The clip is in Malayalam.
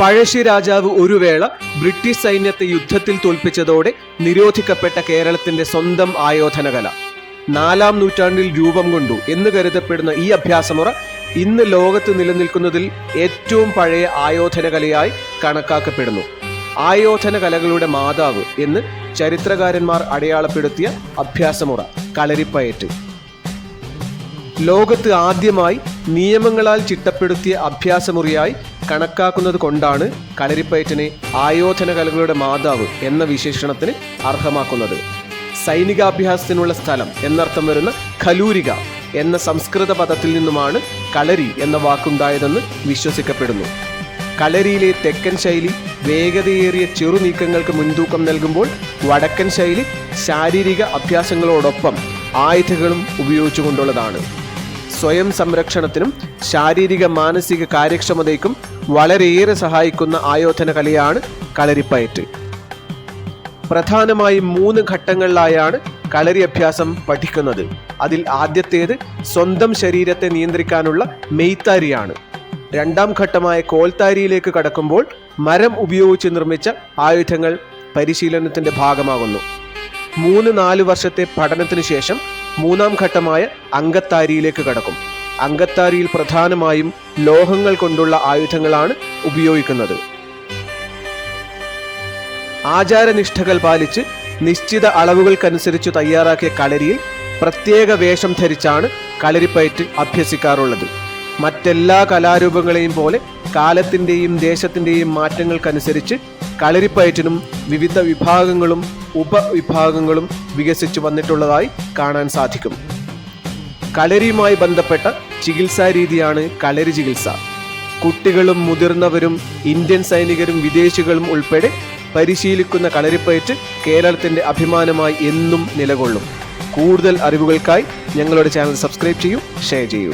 പഴശ്ശി രാജാവ് ഒരു വേള ബ്രിട്ടീഷ് സൈന്യത്തെ യുദ്ധത്തിൽ തോൽപ്പിച്ചതോടെ നിരോധിക്കപ്പെട്ട കേരളത്തിന്റെ സ്വന്തം ആയോധനകല. നാലാം നൂറ്റാണ്ടിൽ രൂപം കൊണ്ടു എന്ന് കരുതപ്പെടുന്ന ഈ അഭ്യാസമുറ ഇന്ന് ലോകത്ത് നിലനിൽക്കുന്നതിൽ ഏറ്റവും പഴയ ആയോധനകലയായി കണക്കാക്കപ്പെടുന്നു. ആയോധന കലകളുടെ മാതാവ് എന്ന് ചരിത്രകാരന്മാർ അടയാളപ്പെടുത്തിയ അഭ്യാസമുറ കളരിപ്പയറ്റ് ലോകത്ത് ആദ്യമായി നിയമങ്ങളാൽ ചിട്ടപ്പെടുത്തിയ അഭ്യാസമുറിയായി കണക്കാക്കുന്നത് കൊണ്ടാണ് കളരിപ്പയറ്റിനെ ആയോധന കലകളുടെ മാതാവ് എന്ന വിശേഷണത്തിന് അർഹമാക്കുന്നത്. സൈനികാഭ്യാസത്തിനുള്ള സ്ഥലം എന്നർത്ഥം വരുന്ന ഖലൂരിക എന്ന സംസ്കൃത പദത്തിൽ നിന്നുമാണ് കളരി എന്ന വാക്കുണ്ടായതെന്ന് വിശ്വസിക്കപ്പെടുന്നു. കളരിയിലെ തെക്കൻ ശൈലി വേഗതയേറിയ ചെറുനീക്കങ്ങൾക്ക് മുൻതൂക്കം നൽകുമ്പോൾ വടക്കൻ ശൈലി ശാരീരിക അഭ്യാസങ്ങളോടൊപ്പം ആയുധങ്ങളും ഉപയോഗിച്ചുകൊണ്ടുള്ളതാണ്. സ്വയം സംരക്ഷണത്തിനും ശാരീരിക മാനസിക കാര്യക്ഷമതയ്ക്കും വളരെയേറെ സഹായിക്കുന്ന ആയോധന കലയാണ് കളരിപ്പയറ്റ്. പ്രധാനമായും മൂന്ന് ഘട്ടങ്ങളിലായാണ് കളരി അഭ്യാസം പഠിക്കുന്നത്. അതിൽ ആദ്യത്തേത് സ്വന്തം ശരീരത്തെ നിയന്ത്രിക്കാനുള്ള മെയ്ത്താരിയാണ്. രണ്ടാം ഘട്ടമായ കോൽത്താരിയിലേക്ക് കടക്കുമ്പോൾ മരം ഉപയോഗിച്ച് നിർമ്മിച്ച ആയുധങ്ങൾ പരിശീലനത്തിന്റെ ഭാഗമാകുന്നു. മൂന്ന് നാല് വർഷത്തെ പഠനത്തിന് ശേഷം മൂന്നാം ഘട്ടമായ അങ്കത്താരിയിലേക്ക് കടക്കും. അങ്കത്താരിയിൽ പ്രധാനമായും ലോഹങ്ങൾ കൊണ്ടുള്ള ആയുധങ്ങളാണ് ഉപയോഗിക്കുന്നത്. ആചാരനിഷ്ഠകൾ പാലിച്ച് നിശ്ചിത അളവുകൾക്കനുസരിച്ച് തയ്യാറാക്കിയ കളരിയിൽ പ്രത്യേക വേഷം ധരിച്ചാണ് കളരിപ്പയറ്റ് അഭ്യസിക്കാറുള്ളത്. മറ്റെല്ലാ കലാരൂപങ്ങളെയും പോലെ കാലത്തിന്റെയും ദേശത്തിന്റെയും മാറ്റങ്ങൾക്കനുസരിച്ച് കളരിപ്പയറ്റിനും വിവിധ വിഭാഗങ്ങളും ഉപവിഭാഗങ്ങളും വികസിച്ചു വന്നിട്ടുള്ളതായി കാണാൻ സാധിക്കും. കളരിയുമായി ബന്ധപ്പെട്ട ചികിത്സാ രീതിയാണ് കളരി ചികിത്സ. കുട്ടികളും മുതിർന്നവരും ഇന്ത്യൻ സൈനികരും വിദേശികളും ഉൾപ്പെടെ പരിശീലിക്കുന്ന കളരിപ്പയറ്റ് കേരളത്തിന്റെ അഭിമാനമായി എന്നും നിലകൊള്ളും. കൂടുതൽ അറിവുകൾക്കായി ഞങ്ങളുടെ ചാനൽ സബ്സ്ക്രൈബ് ചെയ്യൂ ഷെയർ ചെയ്യൂ.